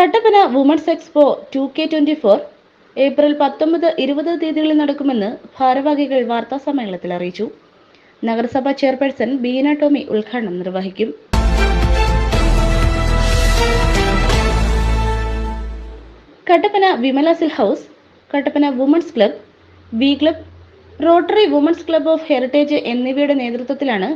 Kattappana women's expo two K twenty four April പത്തൊമ്പത് ഇരുപത് തീയതികളിൽ നടക്കുമെന്ന് ഭാരവാഹികൾ വാർത്താ സമ്മേളനത്തിൽ അറിയിച്ചു. നഗരസഭാ ചെയർപേഴ്സൺ ബീന ടോമി ഉദ്ഘാടനം നിർവഹിക്കും. കട്ടപ്പന വിമല സിൽ house Kattappana women's club B club rotary women's club of heritage എന്നിവയുടെ നേതൃത്വത്തിലാണ്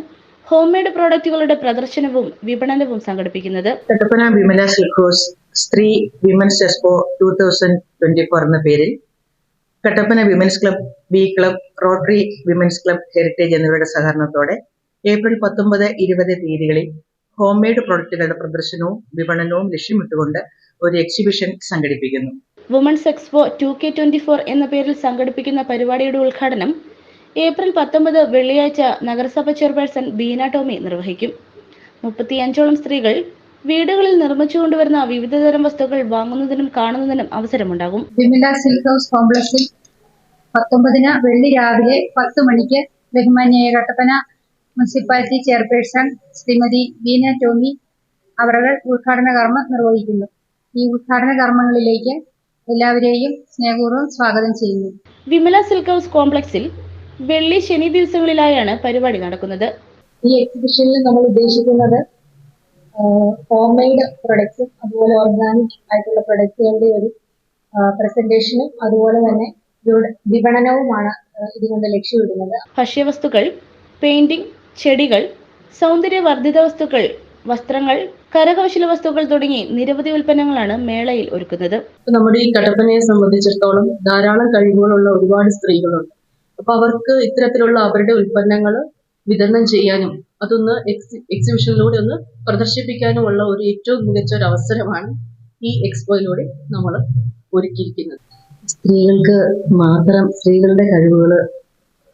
ഹോംമേഡ് പ്രോഡക്റ്റുകളുടെ പ്രദർശനവും വിപണനവും സംഘടിപ്പിക്കുന്നത്. കട്ടപ്പന വിമല സിൽക്കോസ് സ്ത്രീ women's expo two thousand twenty four എന്ന പേരിൽ Kattappana women's club B club rotary women's club heritage എന്നിവരുടെ സഹകരണത്തോടെ ഏപ്രിൽ പത്തൊമ്പത് ഇരുപത് തീയതികളിൽ ഹോം മെയ്ഡ് പ്രോഡക്റ്റുകളുടെ പ്രദർശനവും വിപണനവും ലക്ഷ്യമിട്ടുകൊണ്ട് ഒരു എക്സിബിഷൻ സംഘടിപ്പിക്കുന്നു. Women's expo two K twenty four എന്ന പേരിൽ സംഘടിപ്പിക്കുന്ന പരിപാടിയുടെ ഉദ്ഘാടനം ഏപ്രിൽ പത്തൊമ്പത് വെള്ളിയാഴ്ച നഗരസഭ ചെയർപേഴ്സൺ ബീന ടോമി നിർവഹിക്കും. മുപ്പത്തിയഞ്ചോളം സ്ത്രീകൾ വീടുകളിൽ നിർമ്മിച്ചുകൊണ്ടുവരുന്ന വിവിധതരം വസ്തുക്കൾ വാങ്ങുന്നതിനും കാണുന്നതിനും അവസരമുണ്ടാകും. സിൽക്ക് ഹൗസ് കോംപ്ലക്സിൽ പത്തൊമ്പതിന് വെള്ളി രാവിലെ പത്ത് മണിക്ക് ബഹുമാന്യായ കട്ടപ്പന മുനിസിപ്പാലിറ്റി ചെയർപേഴ്സൺ ശ്രീമതി വീന ടോമി അവരുടെ ഉദ്ഘാടന കർമ്മം നിർവഹിക്കുന്നു. ഈ ഉദ്ഘാടന കർമ്മങ്ങളിലേക്ക് എല്ലാവരെയും സ്നേഹപൂർവം സ്വാഗതം ചെയ്യുന്നു. വിമല സിൽക്ക് ഹൗസ് കോംപ്ലക്സിൽ വെള്ളി ശനി ദിവസങ്ങളിലായാണ് പരിപാടി നടക്കുന്നത്. ഈ എക്സിബിഷനിൽ നമ്മൾ ഉദ്ദേശിക്കുന്നത് ഹോം മെയ്ഡ് പ്രൊഡക്ട്സും അതുപോലെ ഓർഗാനിക് ആയിട്ടുള്ള പ്രൊഡക്റ്റുകളുടെ ഒരു പ്രസന്റേഷനും അതുപോലെ തന്നെ വിപണനവുമാണ് ഇതുകൊണ്ട് ലക്ഷ്യമിടുന്നത്. ഭക്ഷ്യവസ്തുക്കൾ പെയിന്റിംഗ് ചെടികൾ സൗന്ദര്യവർദ്ധിത വസ്തുക്കൾ വസ്ത്രങ്ങൾ കരകൗശല വസ്തുക്കൾ തുടങ്ങി നിരവധി ഉൽപ്പന്നങ്ങളാണ് മേളയിൽ ഒരുക്കുന്നത്. നമ്മുടെ ഈ കട്ടപ്പനയെ സംബന്ധിച്ചിടത്തോളം ധാരാളം കഴിവുകളുള്ള ഒരുപാട് സ്ത്രീകളുണ്ട്. അപ്പൊ അവർക്ക് ഇത്തരത്തിലുള്ള അവരുടെ ഉൽപ്പന്നങ്ങൾ വിതരണം ചെയ്യാനും അതൊന്ന് എക്സി എക്സിബിഷനിലൂടെ ഒന്ന് പ്രദർശിപ്പിക്കാനുമുള്ള ഒരു ഏറ്റവും മികച്ച ഒരു അവസരമാണ് ഈ എക്സ്പോയിലൂടെ നമ്മൾ ഒരുക്കിയിരിക്കുന്നത്. സ്ത്രീകൾക്ക് മാത്രം സ്ത്രീകളുടെ കഴിവുകൾ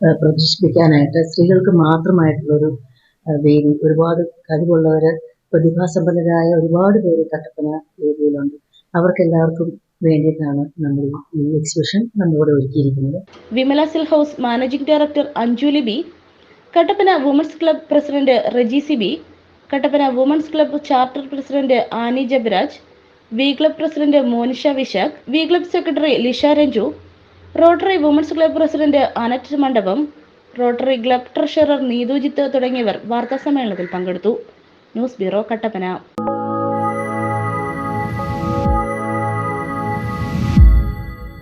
പ്രദർശിപ്പിക്കാനായിട്ട് സ്ത്രീകൾക്ക് മാത്രമായിട്ടുള്ളൊരു വേദി ഒരുപാട് കഴിവുള്ളവർ പ്രതിഭാസമ്പന്നരായ ഒരുപാട് പേര് കട്ടപ്പന വേദിയിലുണ്ട്. അവർക്കെല്ലാവർക്കും വേണ്ടിയിട്ടാണ് നമ്മൾ ഈ എക്സിബിഷൻ നമ്മളിവിടെ ഒരുക്കിയിരിക്കുന്നത്. Vimala silk house managing director Anjuli B Kattappana women's club president Reji C B Kattappana women's club charter president Annie Jabaraj V club president Monisha Vishakh V club secretary Lisha Ranju Rotary women's club president Annette Mandapam Rotary club treasurer Neethujith തുടങ്ങിയവർ വാർത്താസമ്മേളനത്തിൽ പങ്കെടുത്തു. News bureau Kattappana.